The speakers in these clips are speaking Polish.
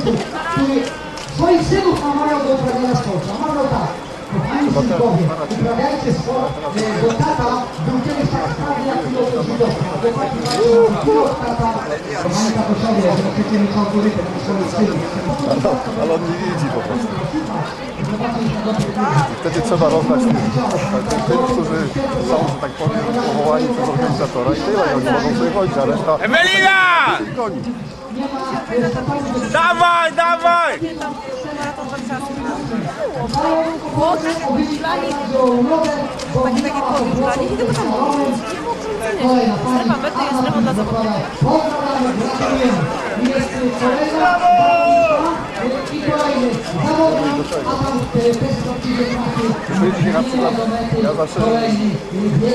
ojców, który swoich synów namawiał do uprawiania sportu. A mawiał tak, kochani uprawiajcie sport, bo tata był kiedyś tak jak pilot. Chłopaki tata, że autorytet. Ale on nie widzi po prostu. Wtedy trzeba rozdać tym, tym, tym, którzy są, że tak powiem, powołani przez organizatora i tyle. I oni mogą sobie chodzić, a reszta Ewelina! ich goni. Dawaj, dawaj! Takie takie powierzchnie i tylko tam Kolejna pani. Strefa mety jest strefą dla zawodników. Pozdrawiamy, gratulujemy. I Jest zawodniczka i kolejny zawodnik, a tam e, bez wątpliwości Czyli na przykład ja zawsze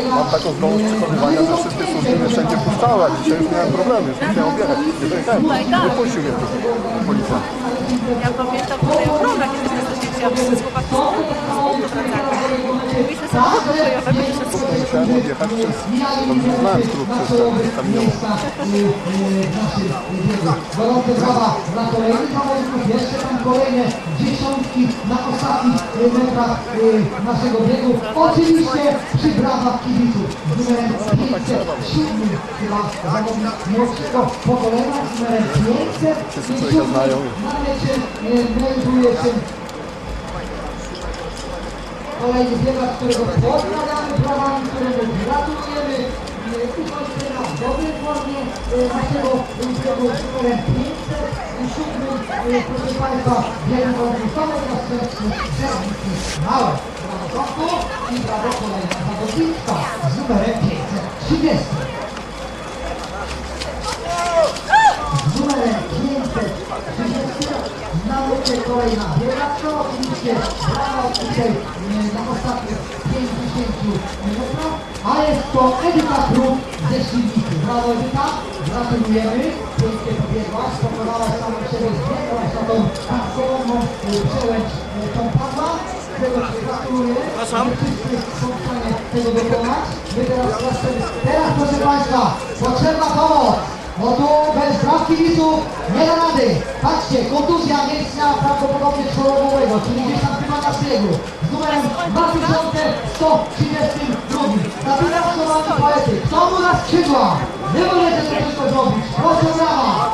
mam taką zdolność przekonywania, że wszystkie służby mnie wszędzie puszczały, a dzisiaj już miałem problemy, już musiałem ten, nie puścił mnie tu policja. Ja pamiętam tutaj ochronę, kiedy jesteście chciałam z chłopakiem na auto Mówiliśmy samochodu kolejowego Musiałem odjechać przez, dobrze znałem skrót przez ten kamieniowy. Gorące brawa dla kolejnych zawodników, jeszcze tam kolejne dziesiątki na ostatnich e, metrach e, naszego biegu. Oczywiście przy brawach kibiców z numerem 507 chyba zawodnik młodszego pokolenia, z numerem 500 Wszyscy człowieka znają. na e, się kolejny biegacz, którego pozdrawiamy brawami, którego gratulujemy e, ukończenia w dobrej formie e, naszego z numerem 507. E, Proszę Państwa, wiele na strzeczny Czerniki Małe. Na początku i brawo kolejna zawodniczka z numerem 530. Z numerem 530 mycie kolejna biegaczka, oczywiście brawa tutaj na ostatnich 50 metrach, a jest to Edyta Kruk ze Świdnicy. Brawo Edyta, gratulujemy, pięknie pobiegłaś, pokonałaś samą siebie, zbiegłaś na tą pasową e, przełęcz e, tą padła, tego Ci gratuluję, wszyscy są w stanie tego dokonać. My teraz, teraz proszę Państwa, potrzebna pomoc. No tu bez bramki widzów nie da rady. Patrzcie, kontuzja mięśnia prawdopodobnie czworogłowego, czyli gdzieś tam chyba na szpiegu. Z numerem 2132. Zabija szanowani poety. Kto mu na skrzydła? Wy możecie to wszystko zrobić. Proszę brawa.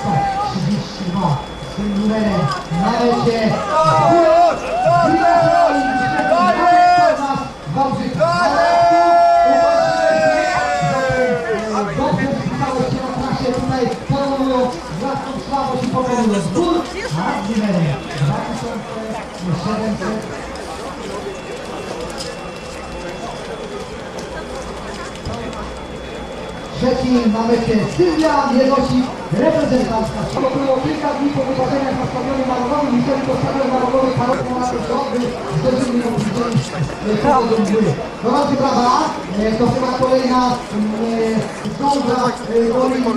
132 z tym numerem na mecie. Dobrze wpisałeś się na trasie tutaj, powołują własną słabość i powołują zbór nad numerem 2700. Na mecie Sylwia Miedosik, reprezentantka. To było kilka dni po wydarzeniach na stadionie narodowym i wtedy to stadion narodowy Karol Narodowy zderzyli ją widzieli Gorący brawa, E, to chyba kolejna zdąża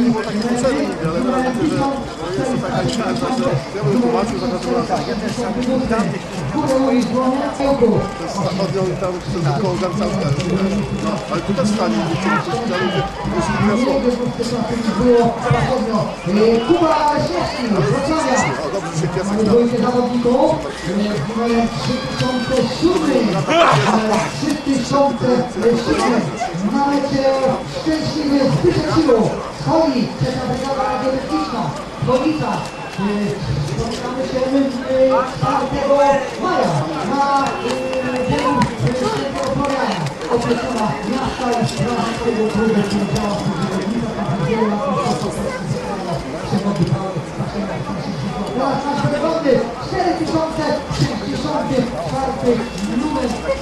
numer 1400. Ja bym tłumaczył za każdym razem. Górę ulic Dłonie, Ełku. Stadion tam przez koło Garcałka. No, ale tu też stanie, jest poprzednio. E, Kuba Leśniewski, Wrocławia. O, dobrze się piesek Mamy dwójkę zawodników. numerem 3007. Numer 3007. Mamy cię szczęśliwy Zbyszek Silu. Schodzi trzecia brygada radiotechniczna. Golica. E, Spotykamy się e, 4 maja na e. Opiekuna miasta i straży tego klubu, który działa.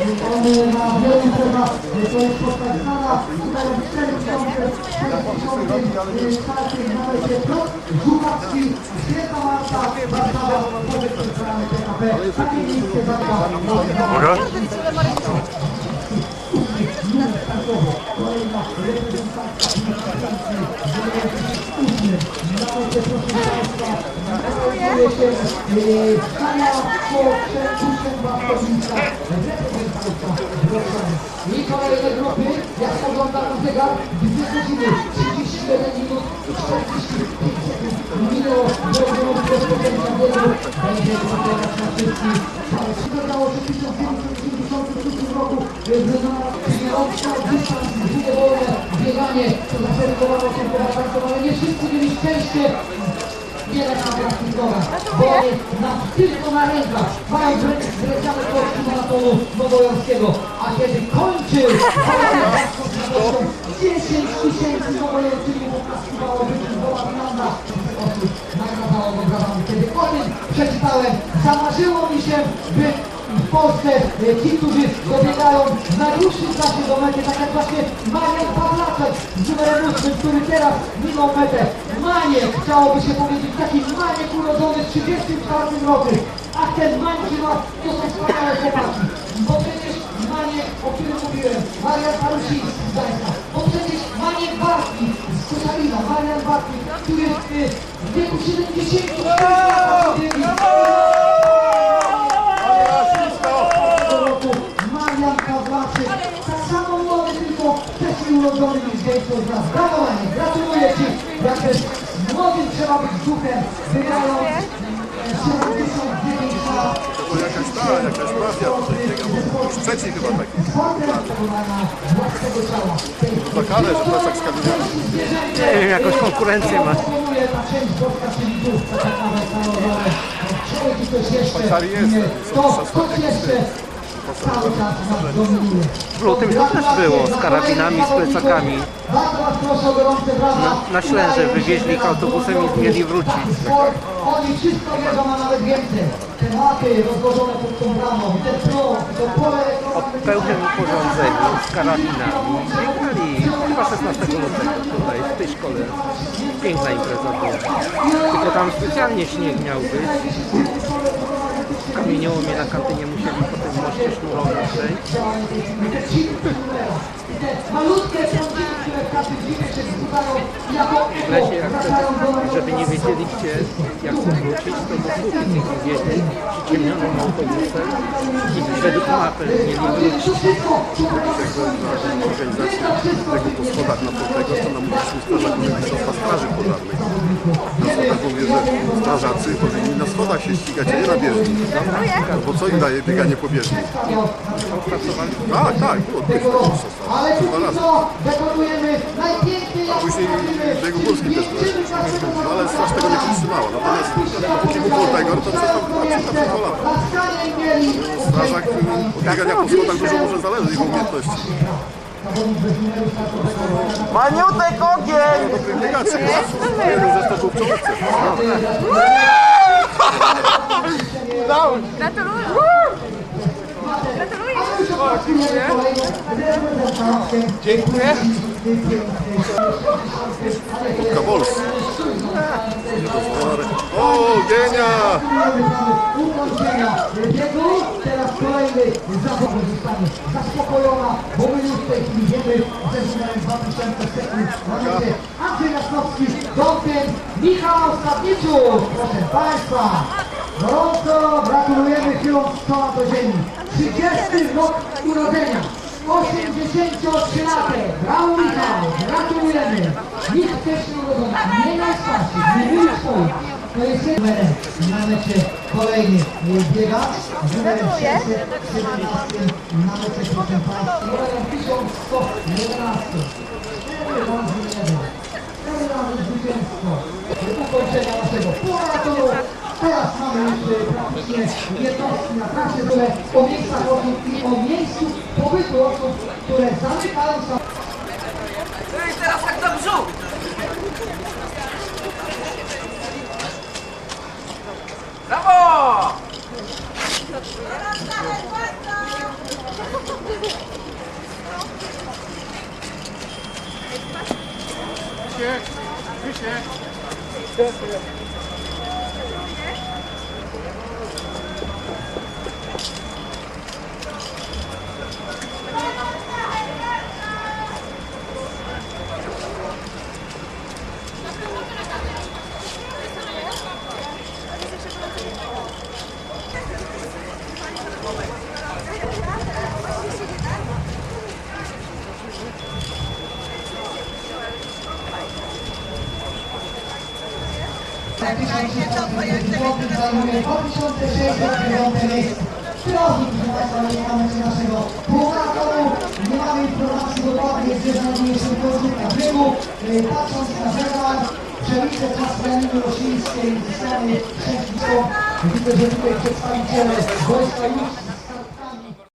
On na wielu imprezach to jest postać. Tutaj 4064 numer Piotr Żukowski, Święta Marta, Warszawa, Wojtek Centralny PKP. Takie miejsce zamka. Kolejna reprezentantka I biega i wychodzimy 31 minut i 45 sekund. Minęło drogą bezpośrednio biegu. Będzie zabiegać na wszystkich. Wyglądało, że 1956 roku e, wyznała dystans dwubolne bieganie. To zaszeregowało się po ale nie wszyscy mieli szczęście wiele na braknikowe, bo na, tylko na rękach mają zlecane kości maratonu nowojorskiego, a kiedy kończy, kończy walkę 10 tysięcy Nowojorczyków oklaskiwało wyciągowa Miranda go brawami. Kiedy o tym przeczytałem, zamarzyło mi się, by w Polsce ci, którzy dobiegają w najdłuższym czasie do mety, tak jak właśnie Marian Pawlaczek z numerem 8, który teraz minął metę. Maniek, chciałoby się powiedzieć, taki maniek urodzony w 34 roku. A ten Mańczy ma, to są wspaniałe chłopaki. Bo przecież Maniek, o którym mówiłem, Marian Parusiński z Gdańska, bo przecież Maniek Bartki z Koszalina, Marian Bartki, który e, w wieku 70 lat Marian Pawłaczyk, tak samo młody, tylko wcześniej urodzony niż Gejko z nas. Brawo Maniek, gratuluję Ci, jak też młodym trzeba być duchem, wygrają e, 79 lat. To jakaś ta, jakaś mafia tutaj biega, bo już trzeci chyba taki. Za karę, że plecak z kamieniami. Nie wiem, jakąś konkurencję ma. Tak Szwajcarii jest, to. W lutym to też było, z karabinami, z plecakami. Brawa. Na Ślęże wywieźli ich autobusem i mieli wrócić. Oni wszystko wiedzą, a nawet więcej. Te mapy rozłożone pod tą bramą, prąd, to pole O pełnym urządzeniu z karabinami biegali chyba 16 lutego tutaj, w tej szkole. Piękna impreza była. Tylko tam specjalnie śnieg miał być. Kamieniołomie na kantynie musieli po tym moście sznurowym przejść. Malutkie w każdym dziwie się zbudzają i jako lesie, jak wtedy, żeby nie wiedzieli gdzie, jak chcą wrócić, to słupy ich wieźli przyciemnionym autobusem i według mapy mieli wrócić. organizacji tego po schodach na tego, to nam mówiliśmy strażakowi Mistrzostwa Straży Pożarnej. Na mówię, że strażacy powinni na schodach się ścigać, a nie na bieżni. No bo co im daje bieganie po bieżni? Tak, tak, było tych mistrzostwa. Ale póki co dekorujemy najpiękniej jak Później potrafimy. No ale straż tego nie przytrzymała. Natomiast póki było tego, to przez tam lata. Strażak y, biegania po schodach dużo może zależy jego umiejętności. Maniutek ogień! Dobry biegaczy. Jeden zresztą był w czołówce. Gratuluję. Gratuluję. Dziękuję. Kabols. O, genia! Teraz kolejny zawód zostanie zaspokojona, bo my już w tej chwili wiemy, że numerem 2000 sekund mamy Andrzej Jasnowski, Dąbien, Michał Stawniczuk. Proszę Państwa, gorąco gratulujemy chwilą stoła do ziemi. 30 rok urodzenia. 83-latek, brawo Michał, gratulujemy. Nikt wcześniej urodzony, nie najstarszy, nie był swoich. To jest numerem na mecie kolejny y, biegacz. z Numerem 617 na mecie, proszę Państwa. Numerem 1111. Cztery razy jeden. Cztery razy zwycięstwo. Ukończenia naszego półmaratonu. Teraz mamy już y, praktycznie jednostki na trasie, które o miejscach osób i o miejscu pobytu osób, które zamykają sam. Zajmuje 2609 miejsce. Osób, proszę Państwa, nie mamy naszego półmaratonu. Nie mamy informacji dokładnie, gdzie znajduje się rozrywka biegu. E, Patrząc na zegar, przeliczę czas treningu rosyjskiej ze strony Szczęśliwą. Widzę, że tutaj przedstawiciele wojska już